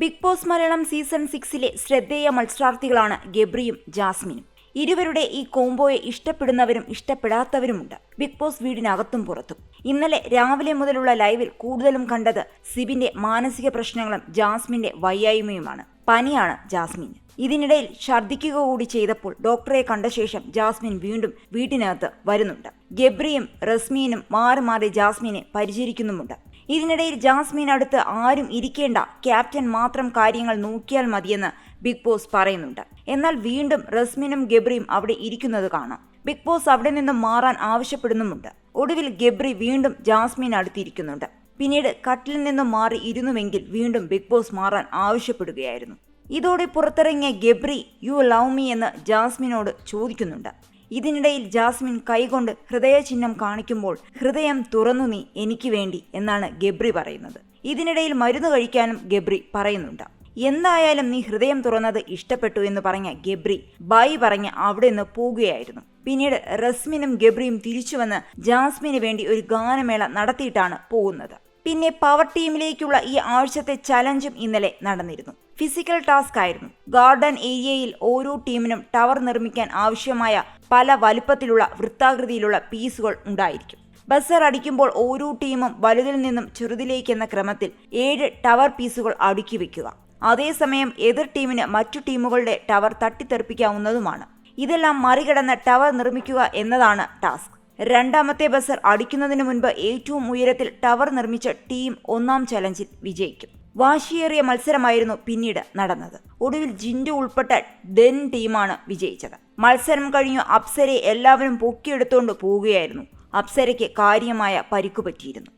Big boss Malayalam season സിക്സിലെ ശ്രദ്ധേയ മത്സരാർത്ഥികളാണ് ഗബ്രിയും ജാസ്മിനും. ഇരുവരുടെ ഈ കോംബോയെ ഇഷ്ടപ്പെടുന്നവരും ഇഷ്ടപ്പെടാത്തവരുമുണ്ട്. ബിഗ് ബോസ് വീടിനകത്തും പുറത്തും. ഇന്നലെ രാവിലെ മുതലുള്ള ലൈവിൽ കൂടുതലും കണ്ടത് സിബിന്റെ മാനസിക പ്രശ്നങ്ങളും ജാസ്മിന്റെ വയ്യായ്മയുമാണ്. പനിയാണ് ജാസ്മിൻ ഇതിനിടയിൽ ഛർദ്ദിക്കുക കൂടി ചെയ്തപ്പോൾ ഡോക്ടറെ കണ്ട ശേഷം ജാസ്മിൻ വീണ്ടും വീട്ടിനകത്ത് വരുന്നുണ്ട്. ഗബ്രിയും റസ്മീനും മാറി മാറി ജാസ്മിനെ പരിചരിക്കുന്നുമുണ്ട്. ഇതിനിടയിൽ ജാസ്മിൻ അടുത്ത് ആരും ഇരിക്കേണ്ട. ക്യാപ്റ്റൻ മാത്രം കാര്യങ്ങൾ നോക്കിയാൽ മതിയെന്ന് ബിഗ് ബോസ് പറയുന്നുണ്ട്. എന്നാൽ വീണ്ടും റസ്മിനും ഗബ്രിയും അവിടെ ഇരിക്കുന്നത് കാണാം. ബിഗ് ബോസ് അവിടെ നിന്നും മാറാൻ ആവശ്യപ്പെടുന്നുമുണ്ട്. ഒടുവിൽ ഗബ്രി വീണ്ടും ജാസ്മിൻ അടുത്തിരിക്കുന്നുണ്ട്. പിന്നീട് കട്ടിൽ നിന്നും മാറി ഇരുന്നുവെങ്കിൽ വീണ്ടും ബിഗ് ബോസ് മാറാൻ ആവശ്യപ്പെടുകയായിരുന്നു. ഇതോടെ പുറത്തിറങ്ങിയ ഗബ്രി യു ലവ് മീ എന്ന് ജാസ്മിനോട് ചോദിക്കുന്നുണ്ട്. ഇതിനിടയിൽ ജാസ്മിൻ കൈകൊണ്ട് ഹൃദയചിഹ്നം കാണിക്കുമ്പോൾ ഹൃദയം തുറന്നു നീ എനിക്ക് വേണ്ടി എന്നാണ് ഗബ്രി പറയുന്നത്. ഇതിനിടയിൽ മരുന്ന് കഴിക്കാനും ഗബ്രി പറയുന്നുണ്ട്. എന്തായാലും നീ ഹൃദയം തുറന്നത് ഇഷ്ടപ്പെട്ടു എന്ന് പറഞ്ഞ ഗബ്രി ബായി പറഞ്ഞ് അവിടെ നിന്ന് പോകുകയായിരുന്നു. പിന്നീട് റസ്മിനും ഗബ്രിയും തിരിച്ചുവന്ന് ജാസ്മിന് വേണ്ടി ഒരു ഗാനമേള നടത്തിയിട്ടാണ് പോകുന്നത്. പിന്നെ പവർ ടീമിലേക്കുള്ള ഈ ആഴ്ചത്തെ ചലഞ്ചും ഇന്നലെ നടന്നിരുന്നു. ഫിസിക്കൽ ടാസ്ക് ആയിരുന്നു. ഗാർഡൻ ഏരിയയിൽ ഓരോ ടീമിനും ടവർ നിർമ്മിക്കാൻ ആവശ്യമായ പല വലുപ്പത്തിലുള്ള വൃത്താകൃതിയിലുള്ള പീസുകൾ ഉണ്ടായിരിക്കും. ബസർ അടിക്കുമ്പോൾ ഓരോ ടീമും വലുതിൽ നിന്നും ചെറുതിലേക്കെന്ന ക്രമത്തിൽ ഏഴ് ടവർ പീസുകൾ അടുക്കി വയ്ക്കുക അതേസമയം എതിർ ടീമിന് മറ്റു ടീമുകളുടെ ടവർ തട്ടിത്തെറിപ്പിക്കാവുന്നതുമാണ്. ഇതെല്ലാം മറികടന്ന് ടവർ നിർമ്മിക്കുക എന്നതാണ് ടാസ്ക്. രണ്ടാമത്തെ ബസർ അടിക്കുന്നതിന് മുൻപ് ഏറ്റവും ഉയരത്തിൽ ടവർ നിർമ്മിച്ച ടീം ഒന്നാം ചലഞ്ചിൽ വിജയിക്കും. വാശിയേറിയ മത്സരമായിരുന്നു പിന്നീട് നടന്നത്. ഒടുവിൽ ജിൻഡു ഉൾപ്പെട്ട ഡെൻ ടീമാണ് വിജയിച്ചത്. മത്സരം കഴിഞ്ഞു അപ്സരെ എല്ലാവരും പൊക്കിയെടുത്തുകൊണ്ട് പോവുകയായിരുന്നു. അപ്സരയ്ക്ക് കാര്യമായ പരിക്കു പറ്റിയിരുന്നു.